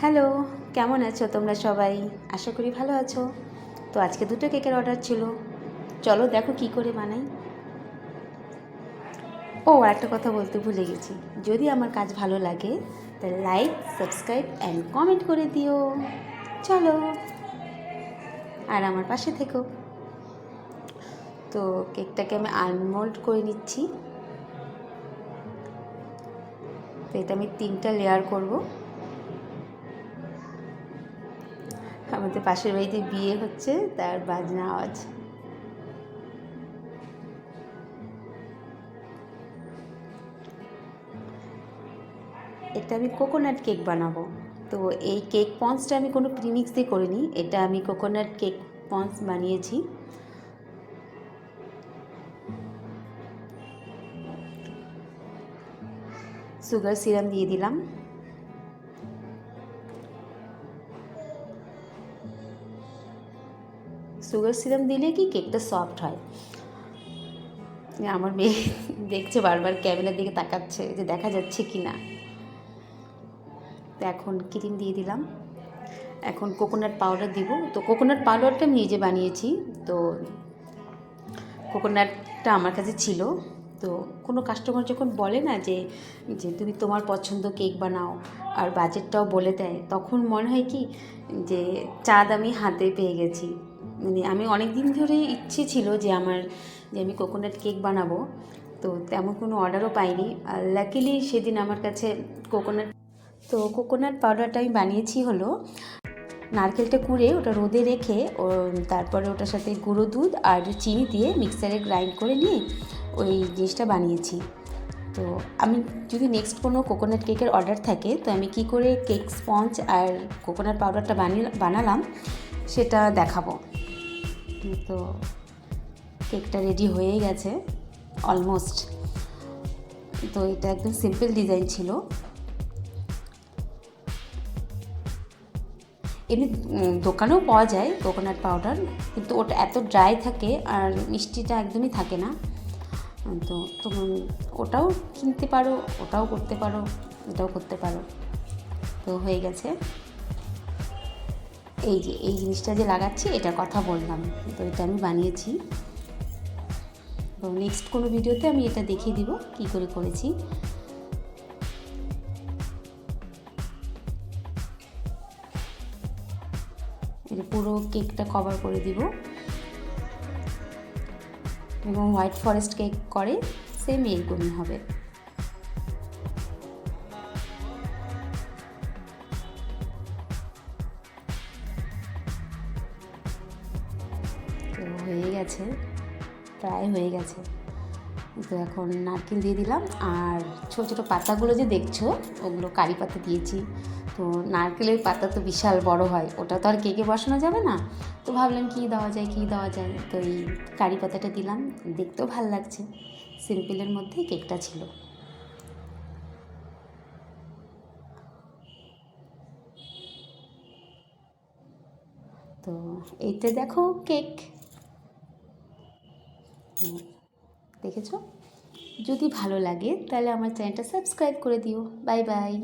Hello, কেমন আছো তোমরা সবাই? আশা করি ভালো আছো। তো আজকে দুটো কেকের অর্ডার ছিল। চলো দেখো কি করে বানাই। ও একটা কথা বলতে ভুলে গেছি। যদি আমার কাজ ভালো লাগে, তাহলে লাইক, সাবস্ক্রাইব অ্যান্ড কমেন্ট করে দিও। চলো। আর আমার পাশে থেকো। তো কেকটাকে আমি আনমোল্ড করে নিচ্ছি। তো এটা আমি তিনটা লেয়ার করব। আমাদের পাশের বাড়িতে বিয়ে হচ্ছে, তার বাজনা আওয়াজ। এটা আমি কোকোনাট কেক বানাবো। তো এই কেক পন্সটা আমি কোনো প্রিমিক্স দিয়ে করিনি, এটা আমি কোকোনাট কেক পন্স বানিয়েছি। সুগার সিরাম দিয়ে দিলাম। সুগার সিরাম দিলে কি কেকটা সফট হয়? আমার মেয়ে দেখছে বারবার ক্যামেরার দিকে তাকাচ্ছে যে দেখা যাচ্ছে কি না। এখন ক্রিম দিয়ে দিলাম। এখন কোকোনাট পাউডার দিব। তো কোকোনাট পাউডারটা আমি নিজে বানিয়েছি, তো কোকোনাটটা আমার কাছে ছিল। তো কোনো কাস্টমার যখন বলে না যে যে তুমি তোমার পছন্দ কেক বানাও আর বাজেটটাও বলে দেয়, তখন মনে হয় কি যে চাঁদ আমি হাতে পেয়ে গেছি। মানে আমি অনেক দিন ধরে ইচ্ছে ছিল যে আমার, যে আমি কোকোনাট কেক বানাবো। তো তেমন কোনো অর্ডারও পাইনি। আর লাকিলি সেদিন আমার কাছে কোকোনাট তো কোকোনাট পাউডারটা আমি বানিয়েছি হলো নারকেলটা কুড়ে, ওটা রোদে রেখে, ও তারপরে ওটার সাথে গুঁড়ো দুধ আর চিনি দিয়ে মিক্সারে গ্রাইন্ড করে নিয়ে ওই জিনিসটা বানিয়েছি। তো আমি যদি নেক্সট কোনো কোকোনাট কেকের অর্ডার থাকে, তো আমি কি করে কেক স্পঞ্জ আর কোকোনাট পাউডারটা বানিয়ে বানালাম, সেটা দেখাবো। তো কেকটা রেডি হয়ে গেছে অলমোস্ট তো এটা একদম সিম্পল ডিজাইন ছিল। এমনি দোকানেও পাওয়া যায় কোকোনাট পাউডার কিন্তু ওটা এত ড্রাই থাকে আর মিষ্টিটা একদমই থাকে না। তো ওটাও কিনতে পারো, ওটাও করতে পারো, এটাও করতে পারো। তো হয়ে গেছে। এই যে, এই জিনিসটা যে লাগাচ্ছি এটার কথা বললাম। তো এটা আমি বানিয়েছি। তো নেক্সট কোনো ভিডিওতে আমি এটা দেখিয়ে দিব, কি করে করেছি। পুরো কেকটা কভার করে দিব। এবং হোয়াইট ফরেস্ট কেক করে সেম এরকমই হবে। তো হয়ে গেছে, প্রায় হয়ে গেছে। তো এখন নারকেল দিয়ে দিলাম, আর ছোটো ছোটো পাতাগুলো যে দেখছ, ওগুলো কারি পাতা দিয়েছি। তো নারকেলের পাতা তো বিশাল বড় হয়, ওটা তো আর কেকে বসানো যাবে না? তো ভাবলাম কী দেওয়া যায়, কী দেওয়া যায়? তো এই কারি পাতাটা দিলাম, দেখতেও ভালো লাগছে, সিম্পলের মধ্যেই কেকটা ছিল। তো এইটা দেখো কেক। দেখেছ? যদি ভালো লাগে তাহলে আমার চ্যানেলটা সাবস্ক্রাইব করে দিও। Bye bye.